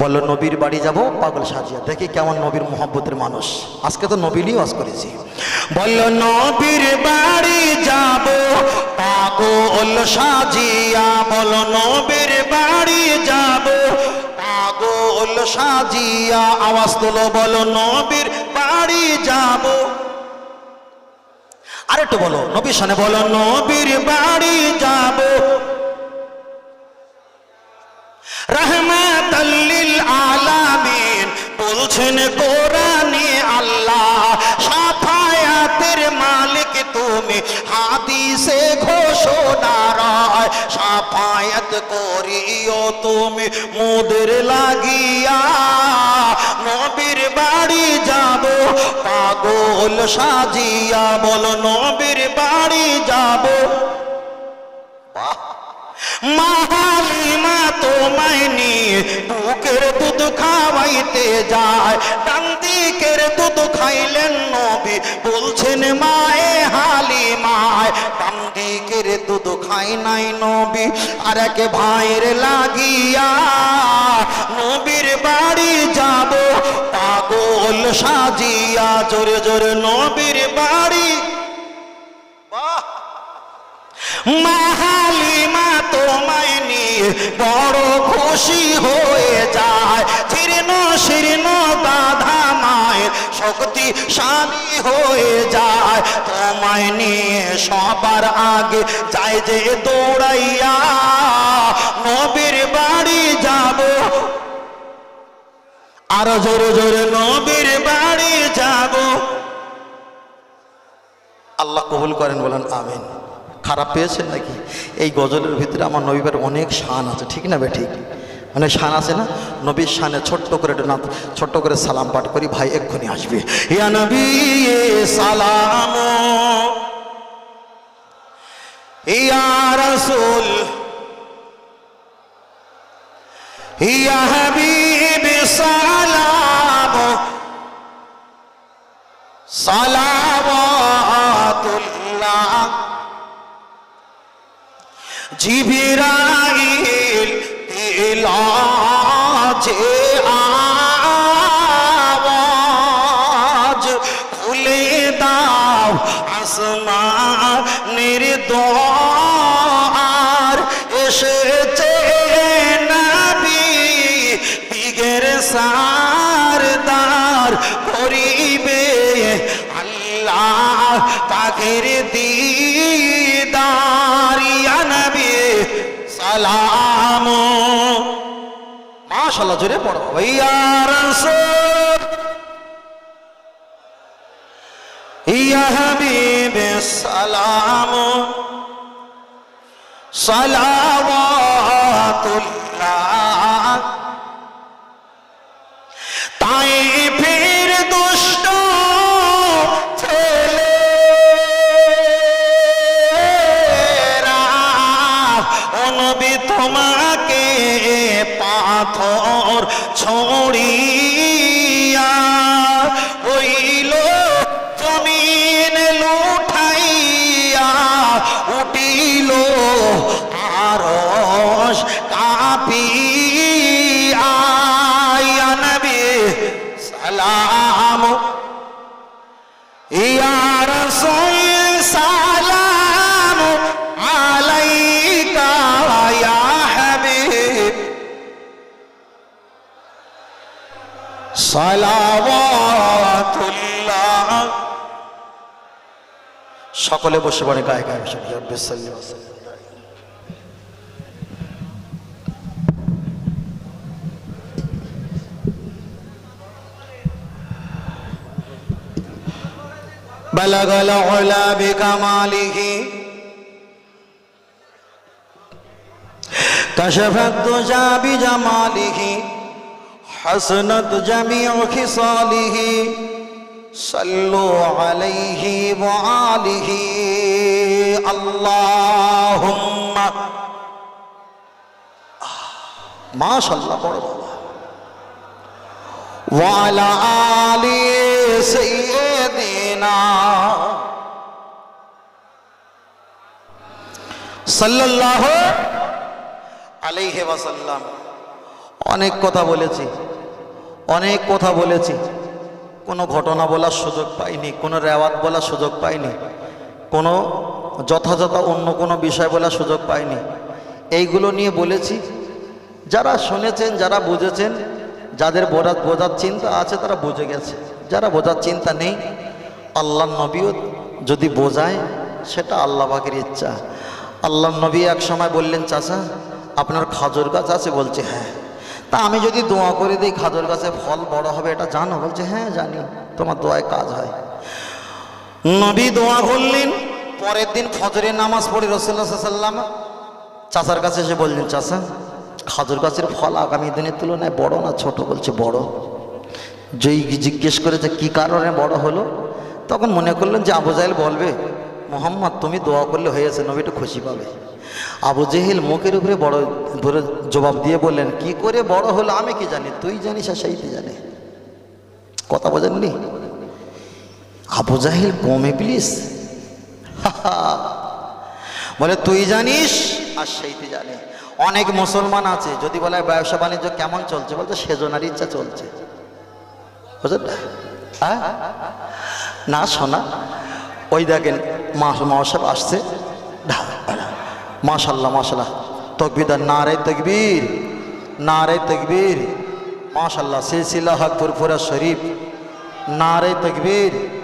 বলল, নবীর বাড়ি যাব, পাগল সাজিয়া, দেখি কেমন নবীর মোহাব্বতের মানুষ। আজকে তো নবীরই ওয়াজ করেছি। বলল, নবীর বাড়ি যাব, পাগল সাজিয়া। বলো নবীর বাড়ি যাব, পাগল সাজিয়া। আওয়াজ তোলো বলো নবীর বাড়ি যাব। আরেকটু বলো, নবীর সামনে বলো নবীর বাড়ি তুমি হাদিসে ঘোষণা রায় সাফায়াত করিও তুমি মোদের লাগিয়া। নবীর বাড়ি যাব, পাগল সাজিয়া বলো, নবীর বাড়ি যাব। মাহালিমা তোমায় নিয়ে বুকের দুধ খাওয়াইতে যায়, ডান দিকের দুধ খাইলেন নবী, বলছেন, মায়ে হালিমায় ডান দিকের দুধ খাই নাই নবী, আর এক লাগিয়া নবীর বাড়ি যাব, পাগল সাজিয়া জোরে জোরে নবীর বাড়ি। মাহালিমা তোমায় নিয়ে বড় খুশি হয়ে যায়, জীর্ণ শীর্ণ বাধা মায়ের শক্তিশালী হয়ে যায়। তোমায় নিয়ে সবার আগে যায় যে দৌড়াইয়া নবীর বাড়ি যাব। আরও জোরে জোরে নবীর বাড়ি যাব। আল্লাহ কবুল করেন, বলেন আমিন। খারাপ পেয়েছেন নাকি? এই গজলের ভিতরে আমার নবীবার অনেক শান আছে, ঠিক না বে ঠিক? অনেক শান আছে না? নবীর শানে ছোট্ট করে ছোট্ট করে সালাম পাঠ করি, ভাই এক্ষুনি আসবে। ইয়া সালাম। সালাম। তিলাজে আওয়াজ খুলে দাও আসমানের দ্বার এসেছে নবী দিগের সারদার করিবে আল্লাহ পাখের দিদার ইয়া নবী সালাম মাশাআল্লাহ জোরে পড়ো। ইয়া হাবিব সালাম। পাথর ছড়িয়া সকলে বসে পড়ে গায়ে গায়ে বসে পড়ে রব্বিস সাল্লি ওয়া সাল্লিম। بلغ العلا بكماله كشف الدجى بجماله حسنت جميع خصاله صلوا عليه وآله اللهم ما شاء الله বড় বাবা وعلى آل سيدنا صلى الله عليه وسلم অনেক কথা বলেছি অনেক কথা বলেছি। কোনো ঘটনা বলার সুযোগ পাইনি, কোনো রেওয়াত বলার সুযোগ পাইনি, কোনো যথাযথ অন্য কোনো বিষয় বলার সুযোগ পাইনি। এইগুলো নিয়ে বলেছি। যারা শুনেছেন, যারা বুঝেছেন, যাদের বোঝার বোঝার চিন্তা আছে, তারা বুঝে গেছে। যারা বোঝার চিন্তা নেই, আল্লাহ নবীও যদি বোঝায়, সেটা আল্লাহ পাকের ইচ্ছা। আল্লাহ নবী এক সময় বললেন, চাচা, আপনার খাজুর গাছ আছে? বলছে হ্যাঁ। তা আমি যদি দোয়া করে দিই খাজুর গাছে ফল বড় হবে, এটা জানো? বলছে হ্যাঁ জানি। তোমার দোয়ায় কাজ হয়। নবী দোয়া করলেন, পরের দিন ফজরের নামাজ পড়ে রসুল্লাহ চাচার কাছে এসে বললেন, চাচা খাজুর গাছের ফল আগামী দিনের তুলনায় বড় না ছোট? বলছে, বড়। যেই জিজ্ঞেস করেছে, কি কারণে বড় হলো? তখন মনে করলেন যে আবু জাহেল বলবে, মোহাম্মদ, তুমি দোয়া করলে হয়েছে নবীটা খুশি পাবে। আবু জেহেল মুখের উপরে বড় ধরে জবাব দিয়ে বললেন, কি করে বড় হলো? আমি কি জানি? তুই জানিস আর সেইটি জানে। কথা বোঝেননি? আবু জাহেল কমে, প্লিজ। বলে, তুই জানিস আর সেইটি জানে। অনেক মুসলমান আছে, যদি বলে ব্যবসা বাণিজ্য কেমন চলছে? বলতো, সেজনার ইচ্ছা চলছে। বুঝলেন হ্যাঁ? না শোনা। ওই দেখেন মা মহাসব আসছে। মাশাল্লাহ মাশাল্লাহ তকবিদার না রে তকবীর না রে তকবীর। মাশাল্লাহ সিলসিলা হক ফুরফুরা শরীফ। না রে তকবীর।